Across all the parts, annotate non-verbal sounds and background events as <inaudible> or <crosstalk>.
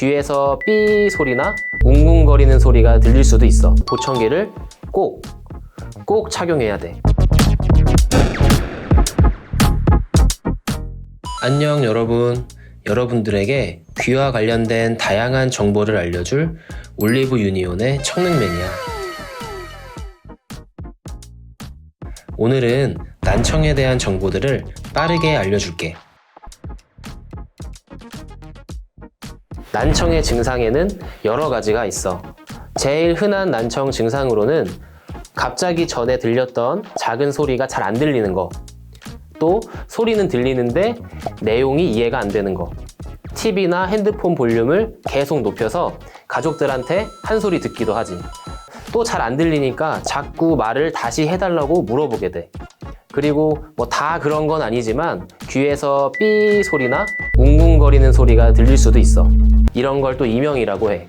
귀에서 삐 소리나 웅웅거리는 소리가 들릴 수도 있어. 보청기를 꼭, 꼭 착용해야 돼. 안녕 여러분. 여러분들에게 귀와 관련된 다양한 정보를 알려줄 올리브 유니온의 청능맨이야. 오늘은 난청에 대한 정보들을 빠르게 알려줄게. 난청의 증상에는 여러 가지가 있어. 제일 흔한 난청 증상으로는 갑자기 전에 들렸던 작은 소리가 잘 안 들리는 거. 또 소리는 들리는데 내용이 이해가 안 되는 거. TV나 핸드폰 볼륨을 계속 높여서 가족들한테 한 소리 듣기도 하지. 또 잘 안 들리니까 자꾸 말을 다시 해달라고 물어보게 돼. 그리고 뭐 다 그런 건 아니지만 귀에서 삐 소리나 웅웅거리는 소리가 들릴 수도 있어. 이런 걸 또 이명이라고 해.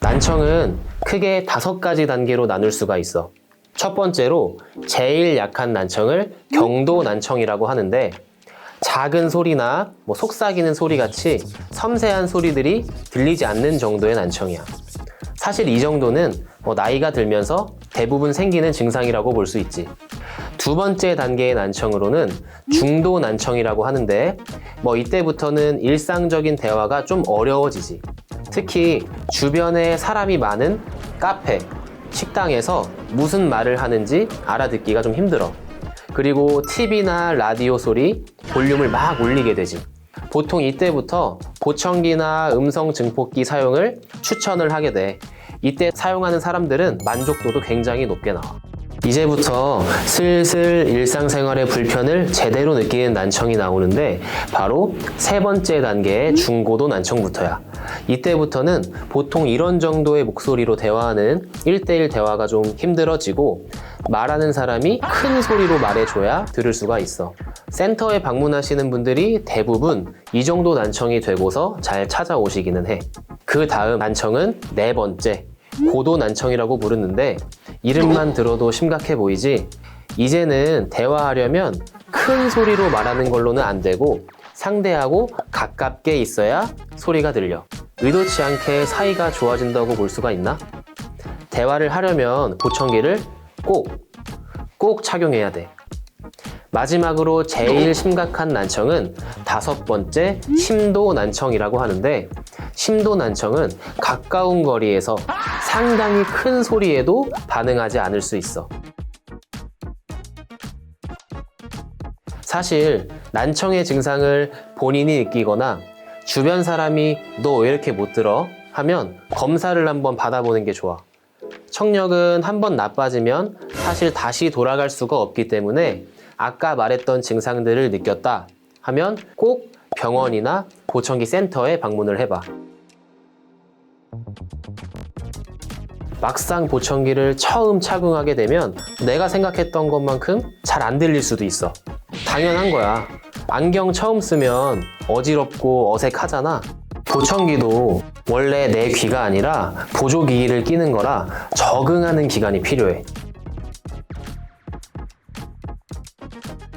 난청은 크게 다섯 가지 단계로 나눌 수가 있어. 첫 번째로 제일 약한 난청을 경도 난청이라고 하는데 작은 소리나 뭐 속삭이는 소리 같이 섬세한 소리들이 들리지 않는 정도의 난청이야. 사실 이 정도는 뭐 나이가 들면서 대부분 생기는 증상이라고 볼 수 있지. 두 번째 단계의 난청으로는 중도 난청이라고 하는데 뭐 이때부터는 일상적인 대화가 좀 어려워지지. 특히 주변에 사람이 많은 카페, 식당에서 무슨 말을 하는지 알아듣기가 좀 힘들어. 그리고 TV나 라디오 소리, 볼륨을 막 올리게 되지. 보통 이때부터 보청기나 음성 증폭기 사용을 추천을 하게 돼. 이때 사용하는 사람들은 만족도도 굉장히 높게 나와. 이제부터 슬슬 일상생활의 불편을 제대로 느끼는 난청이 나오는데 바로 세 번째 단계의 중고도 난청부터야. 이때부터는 보통 이런 정도의 목소리로 대화하는 1대1 대화가 좀 힘들어지고 말하는 사람이 큰 소리로 말해줘야 들을 수가 있어. 센터에 방문하시는 분들이 대부분 이 정도 난청이 되고서 잘 찾아오시기는 해. 그 다음 난청은 네 번째, 고도 난청이라고 부르는데 이름만 들어도 심각해 보이지? 이제는 대화하려면 큰 소리로 말하는 걸로는 안 되고 상대하고 가깝게 있어야 소리가 들려. 의도치 않게 사이가 좋아진다고 볼 수가 있나? 대화를 하려면 보청기를 꼭, 꼭 착용해야 돼. 마지막으로 제일 심각한 난청은 다섯 번째 심도 난청이라고 하는데 심도 난청은 가까운 거리에서 상당히 큰 소리에도 반응하지 않을 수 있어. 사실 난청의 증상을 본인이 느끼거나 주변 사람이 너 왜 이렇게 못 들어? 하면 검사를 한번 받아보는 게 좋아. 청력은 한번 나빠지면 사실 다시 돌아갈 수가 없기 때문에 아까 말했던 증상들을 느꼈다 하면 꼭 병원이나 보청기 센터에 방문을 해봐. 막상 보청기를 처음 착용하게 되면 내가 생각했던 것만큼 잘 안 들릴 수도 있어. 당연한 거야. 안경 처음 쓰면 어지럽고 어색하잖아. 보청기도 원래 내 귀가 아니라 보조기기를 끼는 거라 적응하는 기간이 필요해.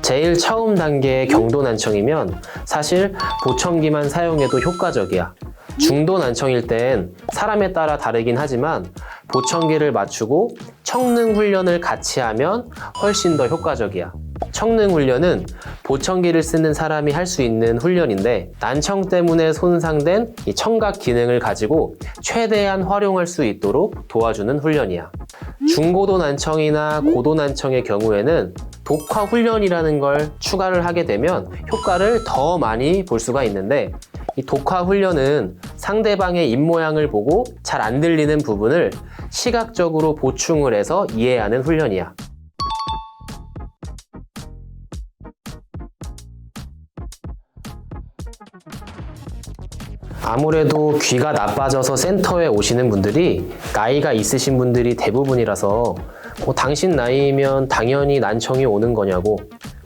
제일 처음 단계의 경도 난청이면 사실 보청기만 사용해도 효과적이야. 중도 난청일 땐 사람에 따라 다르긴 하지만 보청기를 맞추고 청능 훈련을 같이 하면 훨씬 더 효과적이야. 청능 훈련은 보청기를 쓰는 사람이 할 수 있는 훈련인데 난청 때문에 손상된 이 청각 기능을 가지고 최대한 활용할 수 있도록 도와주는 훈련이야. 중고도 난청이나 고도 난청의 경우에는 독화 훈련이라는 걸 추가를 하게 되면 효과를 더 많이 볼 수가 있는데 이 독화 훈련은 상대방의 입모양을 보고 잘 안 들리는 부분을 시각적으로 보충을 해서 이해하는 훈련이야. 아무래도 귀가 나빠져서 센터에 오시는 분들이 나이가 있으신 분들이 대부분이라서 뭐 당신 나이면 당연히 난청이 오는 거냐고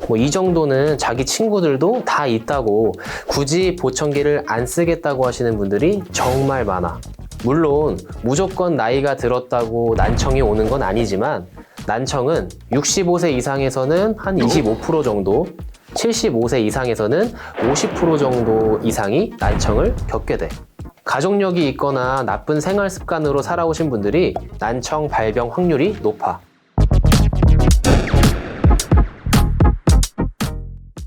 뭐 이 정도는 자기 친구들도 다 있다고 굳이 보청기를 안 쓰겠다고 하시는 분들이 정말 많아. 물론 무조건 나이가 들었다고 난청이 오는 건 아니지만 난청은 65세 이상에서는 한 25% 정도 75세 이상에서는 50% 정도 이상이 난청을 겪게 돼. 가족력이 있거나 나쁜 생활 습관으로 살아오신 분들이 난청 발병 확률이 높아.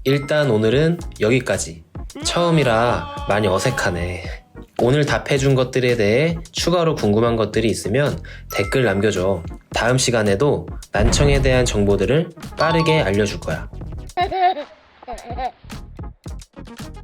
일단 오늘은 여기까지. 처음이라 많이 어색하네. 오늘 답해준 것들에 대해 추가로 궁금한 것들이 있으면 댓글 남겨줘. 다음 시간에도 난청에 대한 정보들을 빠르게 알려줄 거야. <laughs>